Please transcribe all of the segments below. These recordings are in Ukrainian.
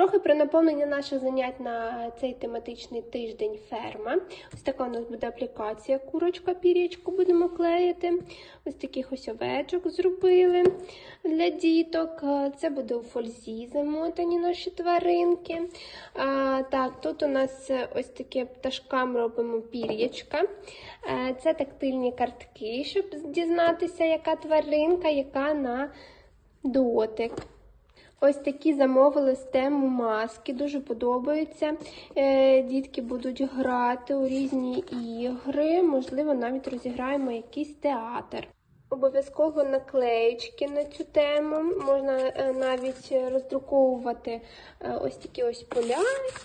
Трохи про наповнення наших занять на цей тематичний тиждень ферма. Ось така у нас буде аплікація курочка, пір'ячку будемо клеїти. Ось таких ось овечок зробили для діток. Це буде у фользі замотані наші тваринки. А, так, тут у нас ось таке пташкам робимо пір'ячка. Е, Це тактильні картки, щоб дізнатися, яка тваринка, яка на дотик. Ось такі замовили з тему маски, дуже подобаються. Е, Дітки будуть грати у різні ігри, можливо, навіть розіграємо якийсь театр. Обов'язково наклеєчки на цю тему. Можна е, навіть роздруковувати е, ось такі ось поля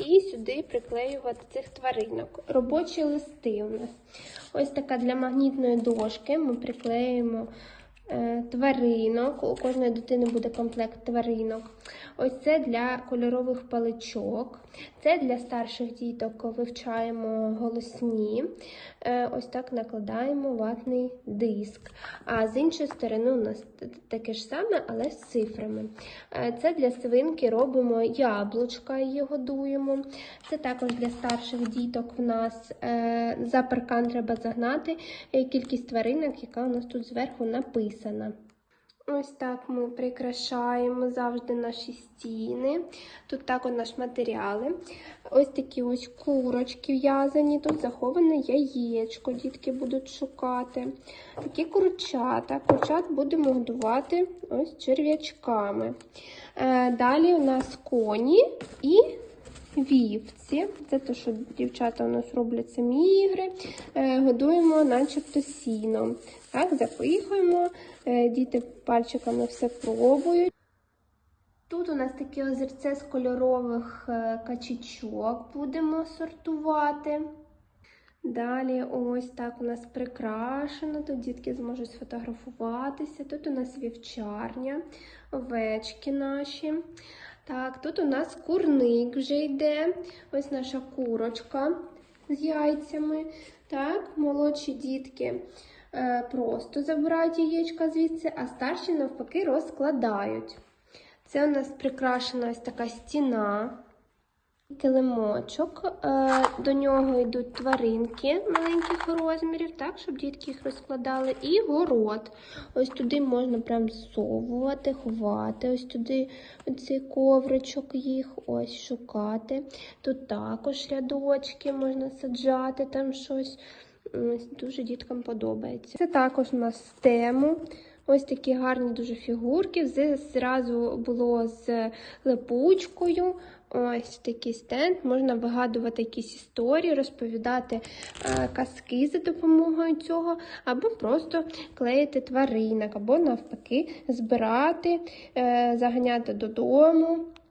і сюди приклеювати цих тваринок. Робочі листи у нас. Ось така для магнітної дошки. Ми приклеїмо тваринок. У кожної дитини буде комплект тваринок. Ось це для кольорових паличок. Це для старших діток вивчаємо голосні. Е, Ось так накладаємо ватний диск. А з іншої сторони у нас таке ж саме, але з цифрами. Е, Це для свинки робимо яблучка, її годуємо. Це також для старших діток в нас е, за паркан треба загнати е, кількість тваринок, яка у нас тут зверху написана. Ось так ми прикрашаємо завжди наші стіни. Тут також наші матеріали. Ось такі ось курочки в'язані. Тут заховане яєчко, дітки будуть шукати. Такі курчата. Курчат будемо годувати ось черв'ячками. Е, Далі у нас коні і вівці. Це те, що дівчата у нас роблять самі ігри. Е, Годуємо начебто сіном. Так, запихуємо, е, діти пальчиками все пробують. Тут у нас таке озерце з кольорових е, качечок будемо сортувати. Далі ось так у нас прикрашено. Тут дітки зможуть сфотографуватися. Тут у нас вівчарня, овечки наші. Так, тут у нас курник вже йде. Ось наша курочка з яйцями. Так, молодші дітки е, просто забирають яєчка звідси, а старші навпаки розкладають. Це у нас прикрашена ось така стіна, килимочок. Е, До нього йдуть тваринки маленьких розмірів, так, щоб дітки їх розкладали. І город. Ось туди можна прям зсовувати, ховати. Ось туди оцей ковричок їх ось шукати. Тут також рядочки можна саджати, там щось. Ось Дуже діткам подобається. Це також у нас тему. Ось такі гарні дуже фігурки. Зразу було з липучкою. Ось такий стенд. Можна вигадувати якісь історії, розповідати е, казки за допомогою цього, або просто клеїти тваринок, або навпаки збирати, е, заганяти додому.